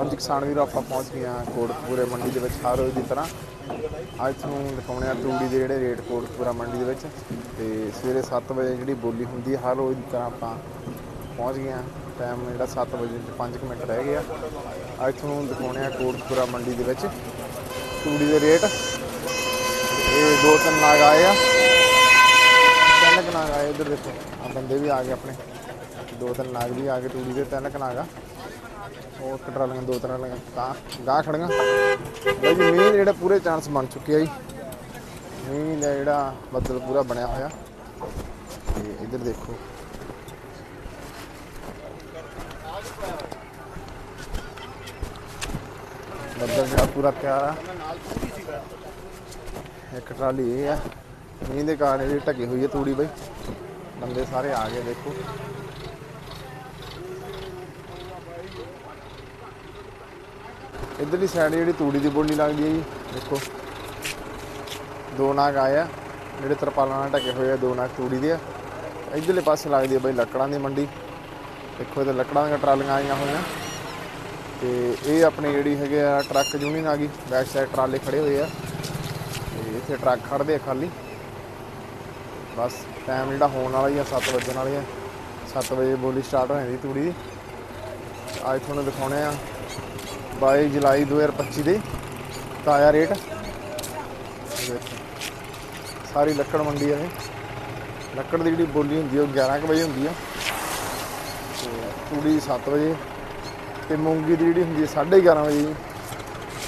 ਹਾਂਜੀ ਕਿਸਾਨ ਵੀਰੋ ਆਪਾਂ ਪਹੁੰਚ ਗਏ ਹਾਂ ਕੋਟਕਪੂਰੇ ਮੰਡੀ ਦੇ ਵਿੱਚ, ਹਰ ਰੋਜ਼ ਦੀ ਤਰ੍ਹਾਂ। ਅੱਜ ਤੁਹਾਨੂੰ ਦਿਖਾਉਣੇ ਆ ਤੂੜੀ ਦੇ ਜਿਹੜੇ ਰੇਟ ਕੋਟਕਪੂਰਾ ਮੰਡੀ ਦੇ ਵਿੱਚ। ਤੇ ਸਵੇਰੇ 7 ਵਜੇ ਜਿਹੜੀ ਬੋਲੀ ਹੁੰਦੀ ਹੈ, ਹਰ ਰੋਜ਼ ਦੀ ਤਰ੍ਹਾਂ ਆਪਾਂ ਪਹੁੰਚ ਗਏ ਹਾਂ। ਟਾਈਮ ਜਿਹੜਾ 7 ਵਜੇ ਤੇ 5 ਮਿੰਟ ਰਹਿ ਗਏ ਆ। ਅੱਜ ਤੁਹਾਨੂੰ ਦਿਖਾਉਣੇ ਆ ਕੋਟਕਪੂਰਾ ਮੰਡੀ ਦੇ ਵਿੱਚ ਤੂੜੀ ਦੇ ਰੇਟ। ਇਹ ਦੋ ਤਿੰਨ ਨਾਗ ਆਏ ਆ। ਤਿੰਨ ਕੁ ਨਾਗ ਆਏ ਉਧਰ ਦੇਖੋ। ਆ ਬੰਦੇ ਵੀ ਆ ਗਏ ਆਪਣੇ। ਦੋ ਤਿੰਨ ਨਾਗ ਵੀ ਆ ਗਏ ਤੂੜੀ ਦੇ, ਤਿੰਨ ਕੁ ਨਾਗ ਆ। ਉਹ ਕਟਰਾਲੀਆਂ ਦੋ ਤਰ੍ਹਾਂ ਲੀਆਂ ਤਾਂ ਗਾਂ ਖੜੀਆਂ। ਬਈ ਜੀ, ਮੀਂਹ ਦੇ ਪੂਰੇ ਚਾਂਸ ਬਣ ਚੁੱਕੇ ਆ ਜੀ। ਮੀਂਹ ਦਾ ਜਿਹੜਾ ਬੱਦਲ ਪੂਰਾ ਬਣਿਆ ਹੋਇਆ। ਤੇ ਇੱਧਰ ਦੇਖੋ। ਬੱਦਲ ਜਿਹੜਾ ਪੂਰਾ ਤਿਆਰ ਆ। ਇੱਕ ਟਰਾਲੀ ਇਹ ਆ। ਮੀਂਹ ਦੇ ਕਾਰਨ ਜਿਹੜੀ ਢੱਕੀ ਹੋਈ ਹੈ ਤੂੜੀ ਬਈ। ਬੰਦੇ ਸਾਰੇ ਆ ਗਏ, ਦੇਖੋ। ਇਧਰਲੀ ਸਾਈਡ ਜਿਹੜੀ ਤੂੜੀ ਦੀ ਬੋਲੀ ਲੱਗਦੀ ਹੈ ਜੀ, ਦੇਖੋ। ਦੋ ਨਾਗ ਆਏ ਆ, ਜਿਹੜੇ ਤਰਪਾਲਾਂ ਨਾਲ ਢਕੇ ਹੋਏ ਆ, ਦੋ ਨਾਗ ਤੂੜੀ ਦੇ ਆ। ਇਧਰਲੇ ਪਾਸੇ ਲੱਗਦੀ ਹੈ ਬਈ ਲੱਕੜਾਂ ਦੀ ਮੰਡੀ। ਦੇਖੋ ਇਹਦੇ ਲੱਕੜਾਂ ਦੀਆਂ ਟਰਾਲੀਆਂ ਆਈਆਂ ਹੋਈਆਂ। ਤੇ ਇਹ ਆਪਣੀ ਜਿਹੜੀ ਹੈਗੇ ਆ ਟਰੱਕ ਯੂਨੀਅਨ ਆ ਗਈ ਬੈਕ ਸਾਈਡ ਟਰਾਲੇ ਖੜੇ ਹੋਏ ਆ। ਤੇ ਇੱਥੇ ਟਰੱਕ ਖੜਦੇ ਆ ਖਾਲੀ। ਬਸ ਟਾਈਮ ਜਿਹੜਾ ਹੋਣ ਵਾਲਾ ਹੀ ਆ 7 ਵਜਣ ਵਾਲੇ ਆ। 7 ਵਜੇ ਬੋਲੀ ਸਟਾਰਟ ਹੋ ਜਾਂਦੀ ਤੂੜੀ ਦੀ। ਅੱਜ ਤੁਹਾਨੂੰ ਦਿਖਾਉਣੇ ਆ 22 ਜੁਲਾਈ 2025 ਦੇ ਤਾਜ਼ਾ ਰੇਟ। ਸਾਰੀ ਲੱਕੜ ਮੰਡੀ ਆ ਇਹ। ਲੱਕੜ ਦੀ ਜਿਹੜੀ ਬੋਲੀ ਹੁੰਦੀ ਆ, ਉਹ 11 ਕੁ ਵਜੇ ਹੁੰਦੀ ਆ। ਤੇ ਤੂੜੀ 7 ਵਜੇ। ਤੇ ਮੂੰਗੀ ਦੀ ਜਿਹੜੀ ਹੁੰਦੀ ਆ 11:30 ਵਜੇ। ਜੀ।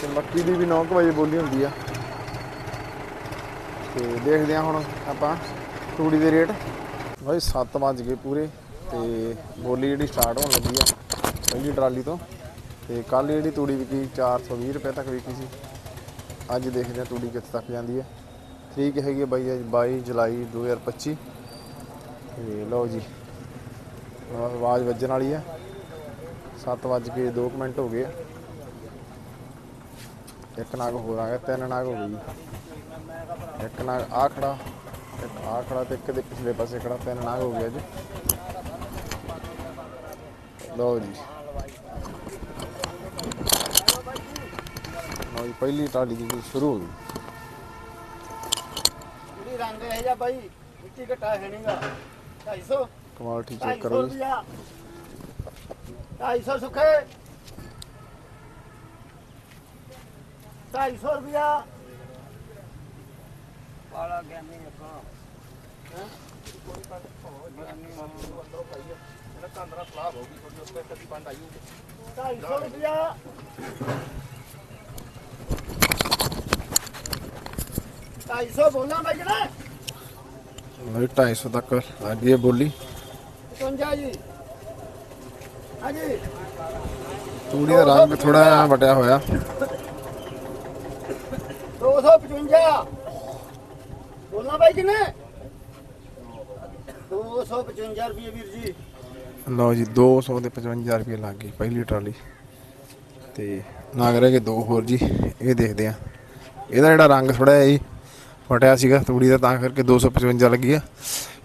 ਤੇ ਮੱਕੀ ਦੀ ਵੀ 9 ਕੁ ਵਜੇ ਬੋਲੀ ਹੁੰਦੀ ਆ। ਤੇ ਦੇਖਦੇ ਆ ਹੁਣ ਆਪਾਂ ਤੂੜੀ ਦੇ ਰੇਟ। ਬਾਈ 7 ਵੱਜ ਗਏ ਪੂਰੇ। ਤੇ ਬੋਲੀ ਜਿਹੜੀ ਸਟਾਰਟ ਹੋਣ ਲੱਗੀ ਆ ਪਹਿਲੀ ਟਰਾਲੀ ਤੋਂ। ਤੇ ਕੱਲ ਜਿਹੜੀ ਤੂੜੀ ਵਿਕੀ 420 ਰੁਪਏ ਤੱਕ ਵਿਕੀ ਸੀ। ਅੱਜ ਦੇਖਦੇ ਹਾਂ ਤੂੜੀ ਕਿੱਥੇ ਤੱਕ ਜਾਂਦੀ ਹੈ। ਤਰੀਕ ਹੈਗੀ ਹੈ ਬਾਈ ਅੱਜ 22 ਜੁਲਾਈ 2025 ਤੇ ਲਓ ਜੀ, ਆਵਾਜ਼ ਵੱਜਣ ਵਾਲੀ ਹੈ। 7 ਵੱਜ ਕੇ 2 ਮਿੰਟ ਹੋ ਗਏ ਇੱਕ ਨਾਗ ਹੋਰ ਆ ਗਿਆ, ਤਿੰਨ ਨਾਗ ਹੋ ਗਈ ਜੀ। ਇੱਕ ਨਾਗ ਆ ਖੜਾ, ਇੱਕ ਆ ਖੜਾ ਤੇ ਇੱਕ ਦੇ ਪਿਛਲੇ ਪਾਸੇ ਖੜਾ, ਤਿੰਨ ਨਾਗ ਹੋ ਗਿਆ ਜੀ ਲਓ ਜੀ। ਲਓ ਜੀ ਪਹਿਲੀ ਟਾਲੀ ਦੀ ਸ਼ੁਰੂ ਹੋ ਗਈ। ਜਿਹੜੀ ਰੰਗ ਇਹ ਜਾ ਬਾਈ ਮਿੱਟੀ ਘਟਾ ਹੈ ਨਹੀਂਗਾ 250 ਕੁਆਲਿਟੀ ਚੈੱਕ 250 ਕਰੋ ਜੀ। ਰੁਪਿਆ 250 ਸੁੱਖੇ। 250 ਰੁਪਿਆ ਵਾਲਾ ਗਿਆਨੀ ਲੱਗਾ ਢਾਈ ਸੌ ਰੁਪਿਆ ਢਾਈ ਸੌ ਬੋਲਾਂ ਬਾਈ ਜਣਾ ਲਓ 250 ਤੱਕ ਆ ਗਈ ਹੈ ਬੋਲੀ। 55 ਜੀ। ਹਾਂਜੀ। ਤੂੜੀ ਦਾ ਰੰਗ ਥੋੜਾ ਵਟਿਆ ਹੋਇਆ। 255 ਬੋਲਣਾ ਬਾਈ ਕਿਨੇ? 255 ਰੁਪਏ ਵੀਰ ਜੀ। ਲਓ ਜੀ 200 ਦੇ 55 ਰੁਪਏ ਲੱਗ ਗਈ ਪਹਿਲੀ ਟਰਾਲੀ। ਤੇ ਨਾਗ ਰਹਿ ਗਏ ਦੋ ਹੋਰ ਜੀ ਇਹ ਦੇਖਦੇ ਆ ਇਹਦਾ ਜਿਹੜਾ ਰੰਗ ਥੋੜਾ ਜਿਹਾ ਜੀ ਫਟਿਆ ਸੀਗਾ ਤੂੜੀ ਦਾ, ਤਾਂ ਕਰਕੇ 255 ਲੱਗੀ ਆ।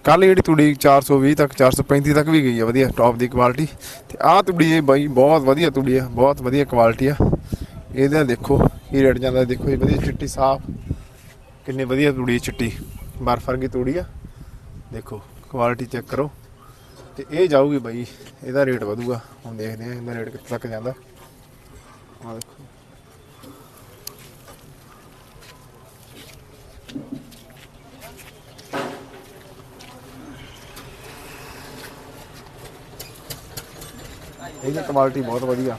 ਕੱਲ ਜਿਹੜੀ ਤੂੜੀ 420 ਤੱਕ 435 ਤੱਕ ਵੀ ਗਈ ਆ, ਵਧੀਆ ਟੌਪ ਦੀ ਕੁਆਲਿਟੀ ਤੇ ਆਹ ਤੂੜੀ ਇਹ ਬਾਈ, ਬਹੁਤ ਵਧੀਆ ਤੂੜੀ ਆ, ਬਹੁਤ ਵਧੀਆ ਕੁਆਲਿਟੀ ਆ। ਇਹਦਾ ਦੇਖੋ ਕੀ ਰੇਟ ਜਾਂਦਾ, ਦੇਖੋ ਇਹ ਵਧੀਆ ਚਿੱਟੀ, ਸਾਫ਼। ਕਿੰਨੀ ਵਧੀਆ ਤੂੜੀ ਚਿੱਟੀ। ਬਰਫ ਵਰਗੀ ਤੂੜੀ ਆ। ਦੇਖੋ ਕੁਆਲਿਟੀ ਚੈੱਕ ਕਰੋ। ਤੇ ਇਹ ਜਾਊਗੀ ਬਾਈ, ਇਹਦਾ ਰੇਟ ਵਧੂਗਾ। ਹੁਣ ਦੇਖਦੇ ਆ ਇਹਦਾ ਰੇਟ ਕਿੱਥੇ ਤੱਕ ਜਾਂਦਾ। ਆ ਦੇਖੋ। ਇਹਦੀ ਕੁਆਲਿਟੀ ਬਹੁਤ ਵਧੀਆ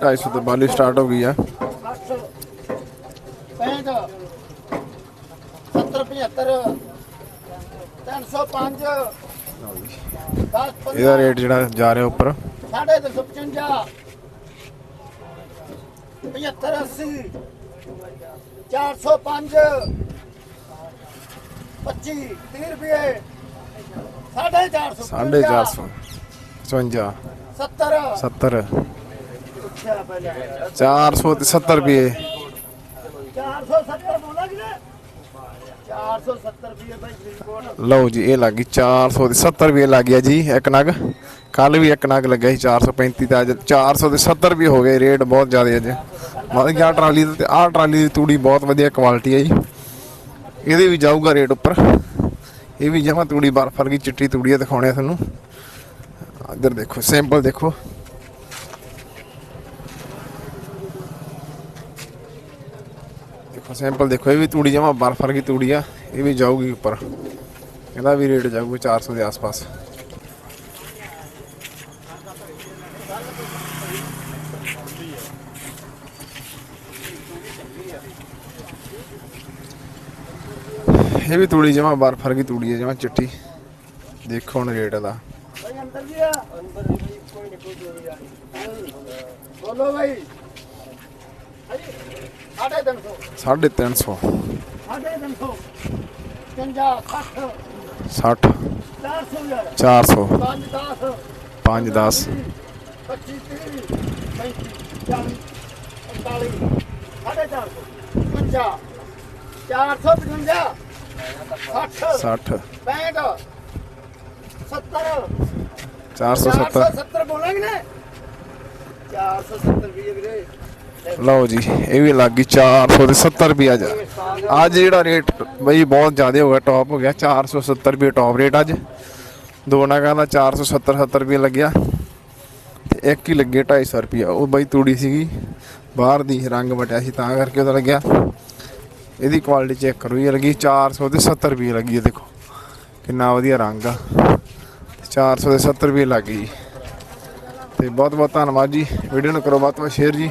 ढाई सौ तो बाली स्टार्ट हो गई है। रेट जरा उपर साढ़े पचुंजा 7580 405 25 30 ਰੁਪਏ 450 450 55 70 ਰੁਪਏ। ਲਓ ਜੀ ਇਹ ਲੱਗ ਗਈ 470 ਰੁਪਏ ਲੱਗ ਗਿਆ ਜੀ ਇੱਕ ਨਗ। ਕੱਲ ਵੀ ਇੱਕ ਨਗ ਲੱਗਿਆ ਸੀ 435 ਦਾ ਅੱਜ 470 ਰੁਪਏ ਹੋ ਗਏ ਰੇਟ ਬਹੁਤ ਜ਼ਿਆਦਾ ਅੱਜ। ਮਤਲਬ ਕਿ ਆਹ ਟਰਾਲੀ ਦਾ ਤੇ ਆਹ ਟਰਾਲੀ ਦੀ ਤੂੜੀ ਬਹੁਤ ਵਧੀਆ ਕੁਆਲਿਟੀ ਹੈ ਜੀ। ਇਹਦੇ ਵੀ ਜਾਊਗਾ ਰੇਟ ਉੱਪਰ। ਇਹ ਵੀ ਜਮਾ ਤੂੜੀ ਬਰਫ ਵਰਗੀ ਚਿੱਟੀ ਤੂੜੀ ਆ ਦਿਖਾਉਣੇ ਆ ਤੁਹਾਨੂੰ। ਇੱਧਰ ਦੇਖੋ ਸੈਂਪਲ ਦੇਖੋ। ਦੇਖੋ ਸੈਂਪਲ ਦੇਖੋ, ਇਹ ਵੀ ਤੂੜੀ ਜਮਾ ਬਰਫ ਵਰਗੀ ਤੂੜੀ ਆ। ਇਹ ਵੀ ਜਾਊਗੀ ਉੱਪਰ। ਇਹਦਾ ਵੀ ਰੇਟ ਜਾਊਗਾ 400 ਦੇ ਆਸ-ਪਾਸ। ਇਹ ਵੀ ਤੂੜੀ ਜਮਾ ਬਰਫ ਵਰਗੀ ਤੂੜੀ ਹੈ ਜਮਾ ਚਿੱਟੀ। ਦੇਖੋ ਹੁਣ ਰੇਟ ਯਾਰ ਬੋਲੋ ਭਾਈ ਹਾਂਜੀ ਸਾਢੇ ਤਿੰਨ ਸੌ। 350 ਸਾਢੇ ਤਿੰਨ ਸੌ। 50 60 60 400 ਯਾਰ। 400 5 10 5 10 25 30 35 40 45 ਸਾਢੇ 400 50 455 60 60 65 70 470 470 ਬੋਲਾਂਗੇ ਨਾ 470 ਰੁਪਏ ਵੀਰੇ ਲਓ ਜੀ ਇਹ ਵੀ ਲੱਗ ਗਈ 400 ਦੇ 70 ਰੁਪਏ ਅੱਜ ਅੱਜ ਜਿਹੜਾ ਰੇਟ ਬਈ ਬਹੁਤ ਜ਼ਿਆਦਾ ਹੋ ਗਿਆ ਟੌਪ ਹੋ ਗਿਆ 470 ਰੁਪਏ ਟੌਪ ਰੇਟ ਅੱਜ ਦੋ ਨਾਗਾਂ ਦਾ 470 70 ਰੁਪਏ ਲੱਗਿਆ ਇੱਕ ਹੀ ਲੱਗੇ 250 ਰੁਪਏ ਉਹ ਬਈ ਤੂੜੀ ਸੀਗੀ, ਬਾਹਰ ਦੀ ਰੰਗ ਵਟਿਆ ਸੀ, ਤਾਂ ਕਰਕੇ ਉਹਦਾ ਲੱਗਿਆ। ਇਹਦੀ ਕੁਆਲਿਟੀ ਚੈੱਕ ਕਰੋ, ਇਹ ਲੱਗੀ 400 ਦੇ 70 ਰੁਪਏ ਲੱਗੀ ਹੈ ਦੇਖੋ। ਕਿੰਨਾ ਵਧੀਆ ਰੰਗ ਆ। 400 ਦੇ 70 ਰੁਪਏ ਲੱਗ ਗਈ। ਤੇ ਬਹੁਤ ਬਹੁਤ ਧੰਨਵਾਦ ਜੀ। ਵੀਡੀਓ ਨੂੰ ਕਰੋ ਵੱਧ ਤੋਂ ਵੱਧ ਸ਼ੇਅਰ ਜੀ।